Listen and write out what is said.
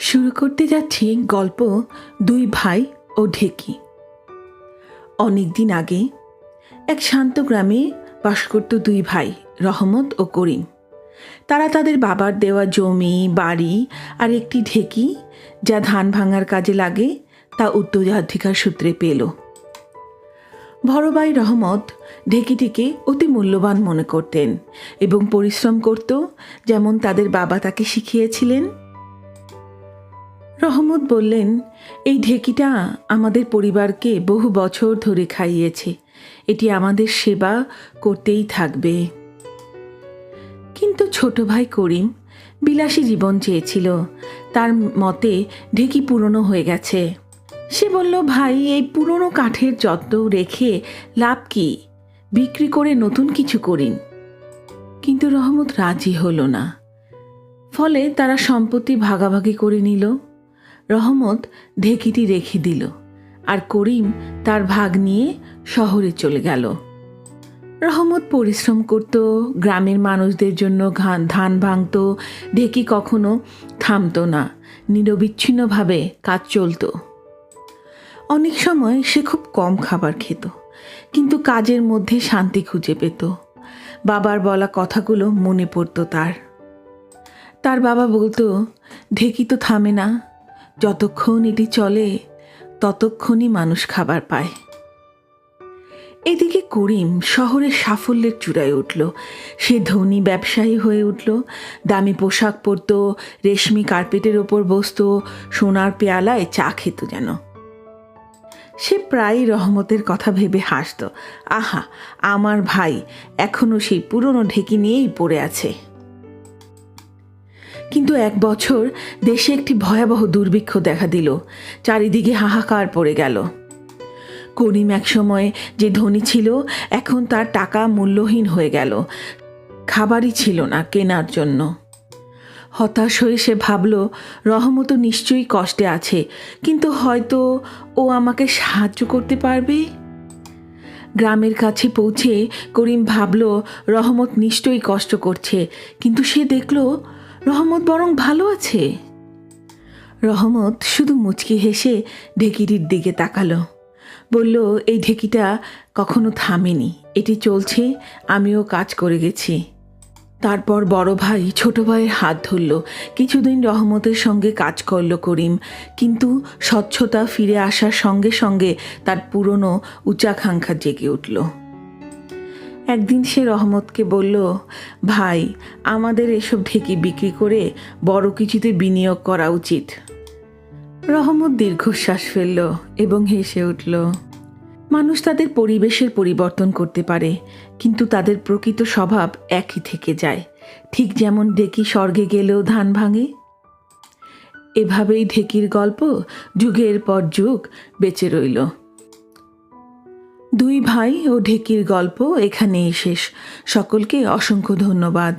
শুরু করতে যাচ্ছি গল্প দুই ভাই ও ঢেকি। অনেক দিন আগে এক শান্ত গ্রামে বাস করত দুই ভাই, রহমত ও করিম। তারা তাদের বাবার দেওয়া জমি, বাড়ি আর একটি ঢেকি যা ধান ভাঙার কাজে লাগে তা উত্তরাধিকার সূত্রে পেল। ভাই রহমত ঢেকিটিকে অতি মূল্যবান মনে করতেন এবং পরিশ্রম করত যেমন তাদের বাবা তাকে শিখিয়েছিলেন রহমত বললেন, এই ঢেকিটা আমাদের পরিবারকে বহু বছর ধরে খাইয়েছে। এটি আমাদের সেবা করতেই থাকবে। কিন্তু ছোট ভাই করিম বিলাসী জীবন চেয়েছিল। তার মতে ঢেকি পুরনো হয়ে গেছে। সে বলল, ভাই, এই পুরনো কাঠের যত্ন রেখে লাভ কি? বিক্রি করে নতুন কিছু করিন। কিন্তু রহমত রাজি হলো না। ফলে তারা সম্পত্তি ভাগাভাগি করে নিল। রহমত ঢেকিটি রেখে দিল আর করিম তার ভাগ নিয়ে শহরে চলে গেল। রহমত পরিশ্রম করত, গ্রামের মানুষদের জন্য ধান ভাঙত, ঢেকি কখনো থামতো না, নিরবিচ্ছিন্নভাবে কাজ চলতো। অনেক সময় সে খুব কম খাবার খেত, কিন্তু কাজের মধ্যে শান্তি খুঁজে পেত। বাবার বলা কথাগুলো মনে পড়তো তার। তার বাবা বলতো, ঢেকি তো থামে না যতক্ষণ এটি চলে, ততক্ষণই মানুষ খাবার পায়। এদিকে করিম শহরের সাফল্যের চূড়ায় উঠল। সে ধনী ব্যবসায়ী হয়ে উঠল। দামি পোশাক পরতো, রেশমি কার্পেটের ওপর বসতো, সোনার পেয়ালায় চা খেত যেন। সে প্রায়ই রহমতের কথা ভেবে হাসত। আহা, আমার ভাই এখনও সেই পুরনো ঢেকি নিয়েই পড়ে আছে। কিন্তু এক বছর দেশে একটি ভয়াবহ দুর্ভিক্ষ দেখা দিল। চারিদিকে হাহাকার পড়ে গেল। করিম একসময় যে ধনী ছিল, এখন তার টাকা মূল্যহীন হয়ে গেল। খাবারই ছিল না কেনার জন্য। হতাশ হয়ে সে ভাবল, রহমত নিশ্চয়ই কষ্টে আছে, কিন্তু হয়তো ও আমাকে সাহায্য করতে পারবে? গ্রামের কাছে পৌঁছে করিম ভাবল, রহমত নিশ্চয়ই কষ্ট করছে, কিন্তু সে দেখল রহমত বরং ভালো আছে। রহমত শুধু মুচকি হেসে ঢেকিটির দিকে তাকালো। বলল, এই ঢেকিটা কখনো থামেনি। এটি চলছে, আমিও কাজ করে গেছি। তারপর বড় ভাই ছোট ভাইয়ের হাত ধরল। কিছুদিন রহমতের সঙ্গে কাজ করল করিম, কিন্তু স্বচ্ছতা ফিরে আসার সঙ্গে সঙ্গে তার পুরনো উচ্চাকাঙ্ক্ষা জেগে উঠল। একদিন সে রহমতকে বলল, ভাই, আমাদের এসব ঢেকি বিক্রি করে বড় কিছুতে বিনিয়োগ করা উচিত। রহমত দীর্ঘশ্বাস ফেলল এবং হেসে উঠল, মানুষ তাদের পরিবেশের পরিবর্তন করতে পারে, কিন্তু তাদের প্রকৃত স্বভাব একই থেকে যায়। ঠিক যেমন ঢেকি স্বর্গে গেলেও ধান ভাঙে। এভাবেই ঢেকির গল্প যুগের পর যুগ বেঁচে রইল। ভাই ও ঢেকির গল্প এখানেই শেষ। সকলকে অসংখ্য ধন্যবাদ।